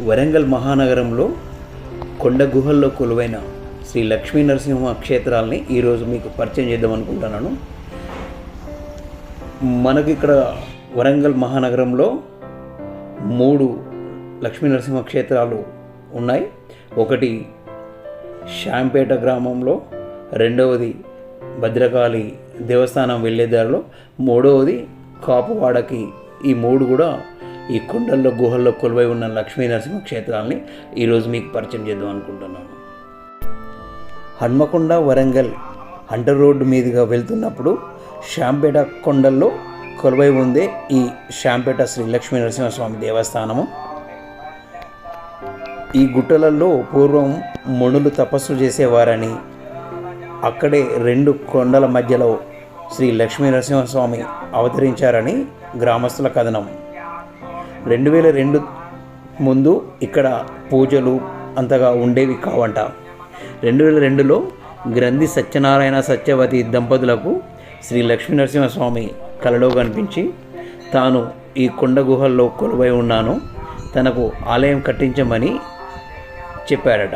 వరంగల్ మహానగరంలో కొండ గుహల్లో కొలువైన శ్రీ లక్ష్మీ నరసింహ క్షేత్రాలని ఈరోజు మీకు పరిచయం చేద్దాం అనుకుంటున్నాను. మనకి ఇక్కడ వరంగల్ మహానగరంలో మూడు లక్ష్మీ నరసింహ క్షేత్రాలు ఉన్నాయి. ఒకటి శాంపేట గ్రామంలో రెండవది భద్రకాళి దేవస్థానం వెళ్ళేదారిలో మూడవది కాపువాడకి ఈ మూడు కూడా ఈ కొండల్లో గుహల్లో కొలువై ఉన్న లక్ష్మీ నరసింహ క్షేత్రాలని ఈరోజు మీకు పరిచయం చేద్దాం అనుకుంటున్నాను. హన్మకొండ వరంగల్ హంటర్ రోడ్డు మీదుగా వెళ్తున్నప్పుడు శాంపేట కొండల్లో కొలువై ఉందే ఈ శాంపేట శ్రీ లక్ష్మీ నరసింహస్వామి దేవస్థానము. ఈ గుట్టలలో పూర్వం మునులు తపస్సు చేసేవారని అక్కడే రెండు కొండల మధ్యలో శ్రీ లక్ష్మీ నరసింహస్వామి అవతరించారని గ్రామస్తుల కథనం. రెండు వేల రెండు ముందు ఇక్కడ పూజలు అంతగా ఉండేవి కావంట. రెండు వేల రెండులో గ్రంథి సత్యనారాయణ సత్యవతి దంపతులకు శ్రీ లక్ష్మీ నరసింహస్వామి కలలో కనిపించి తాను ఈ కొండ గుహల్లో కొలువై ఉన్నాను తనకు ఆలయం కట్టించమని చెప్పారట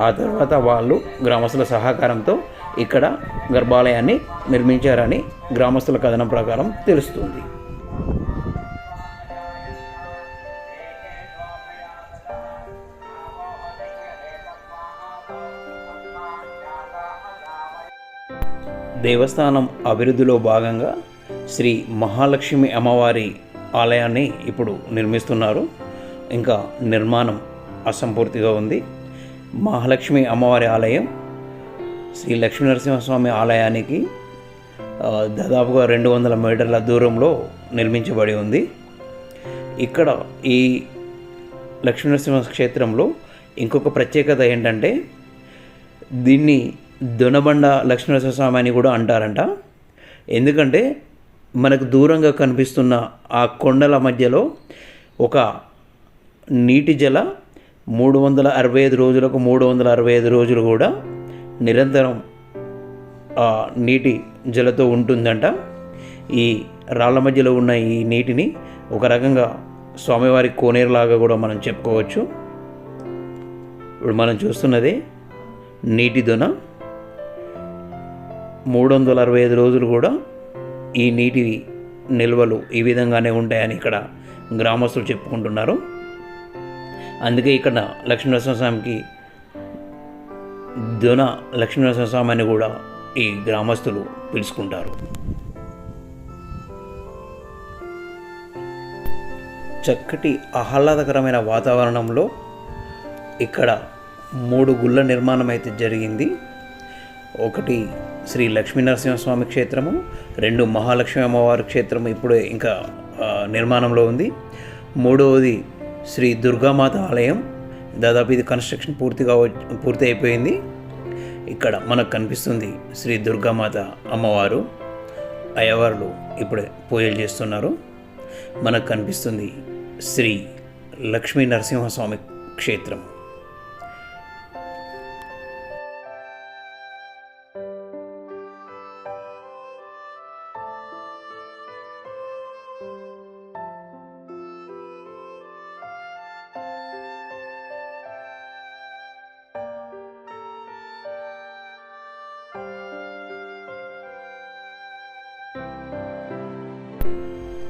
ఆ తర్వాత వాళ్ళు గ్రామస్తుల సహకారంతో ఇక్కడ గర్భాలయాన్ని నిర్మించారని గ్రామస్తుల కథనం ప్రకారం తెలుస్తుంది. దేవస్థానం అభివృద్ధిలో భాగంగా శ్రీ మహాలక్ష్మి అమ్మవారి ఆలయాన్ని ఇప్పుడు నిర్మిస్తున్నారు. ఇంకా నిర్మాణం అసంపూర్తిగా ఉంది. మహాలక్ష్మి అమ్మవారి ఆలయం శ్రీ లక్ష్మీ నరసింహస్వామి ఆలయానికి దాదాపుగా రెండు వందల మీటర్ల దూరంలో నిర్మించబడి ఉంది. ఇక్కడ ఈ లక్ష్మీ నరసింహ క్షేత్రంలో ఇంకొక ప్రత్యేకత ఏంటంటే దీన్ని దొనబండ లక్ష్మీనరసింహస్వామి అని కూడా అంటారంట. ఎందుకంటే మనకు దూరంగా కనిపిస్తున్న ఆ కొండల మధ్యలో ఒక నీటి జల మూడు వందల అరవై ఐదు రోజులకు మూడు వందల అరవై ఐదు రోజులు కూడా నిరంతరం ఆ నీటి జలతో ఉంటుందంట. ఈ రాళ్ళ మధ్యలో ఉన్న ఈ నీటిని ఒక రకంగా స్వామివారి కోనేరులాగా కూడా మనం చెప్పుకోవచ్చు. ఇప్పుడు మనం చూస్తున్నది నీటి దొన మూడు వందల అరవై ఐదు రోజులు కూడా ఈ నీటి నిల్వలు ఈ విధంగానే ఉంటాయని ఇక్కడ గ్రామస్తులు చెప్పుకుంటున్నారు. అందుకే ఇక్కడ లక్ష్మీనరసింహస్వామికి దొన లక్ష్మీనరసింహస్వామి అని కూడా ఈ గ్రామస్తులు పిలుచుకుంటారు. చక్కటి ఆహ్లాదకరమైన వాతావరణంలో ఇక్కడ మూడు గుళ్ళ నిర్మాణం అయితే జరిగింది. ఒకటి శ్రీ లక్ష్మీ నరసింహస్వామి క్షేత్రము రెండు మహాలక్ష్మి అమ్మవారి క్షేత్రము ఇప్పుడు ఇంకా నిర్మాణంలో ఉంది. మూడవది శ్రీ దుర్గామాత ఆలయం. దాదాపు ఇది కన్స్ట్రక్షన్ పూర్తిగా పూర్తి అయిపోయింది. ఇక్కడ మనకు కనిపిస్తుంది శ్రీ దుర్గామాత అమ్మవారు. అయ్యవార్లు ఇప్పుడే పూజలు చేస్తున్నారు. మనకు కనిపిస్తుంది శ్రీ లక్ష్మీ నరసింహస్వామి క్షేత్రం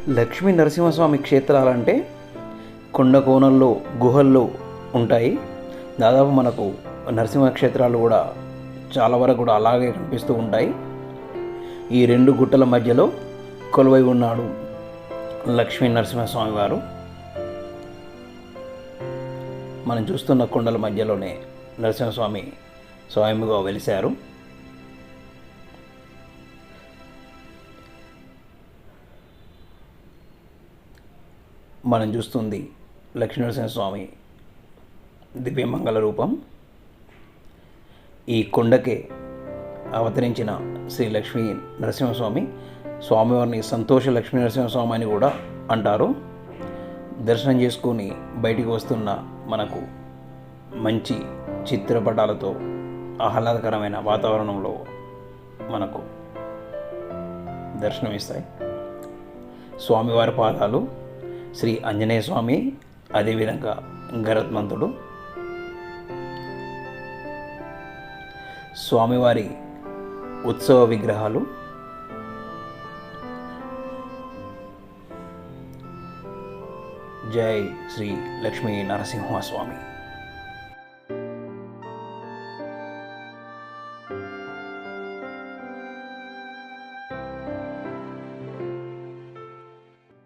లక్ష్మీ నరసింహస్వామి క్షేత్రాలంటే కొండ కోణల్లో గుహల్లో ఉంటాయి. దాదాపు మనకు నరసింహ క్షేత్రాలు కూడా చాలా వరకు కూడా అలాగే కనిపిస్తూ ఉంటాయి. ఈ రెండు గుట్టల మధ్యలో కొలువై ఉన్నాడు లక్ష్మీ నరసింహస్వామి వారు. మనం చూస్తున్న కొండల మధ్యలోనే నరసింహస్వామి స్వయంగా వెలిశారు. మనం చూస్తుంది లక్ష్మీనరసింహస్వామి దివ్యమంగళ రూపం ఈ కొండకే అవతరించిన శ్రీ లక్ష్మీ నరసింహస్వామి స్వామివారిని సంతోష లక్ష్మీ నరసింహస్వామి అని కూడా అంటారు. దర్శనం చేసుకొని బయటికి వస్తున్న మనకు మంచి చిత్రపటాలతో ఆహ్లాదకరమైన వాతావరణంలో మనకు దర్శనమిస్తాయి. స్వామివారి పాదాలు శ్రీ ఆంజనేయ స్వామి అదేవిధంగా గరత్మంతుడు స్వామివారి ఉత్సవ విగ్రహాలు జై శ్రీ లక్ష్మీ నరసింహస్వామి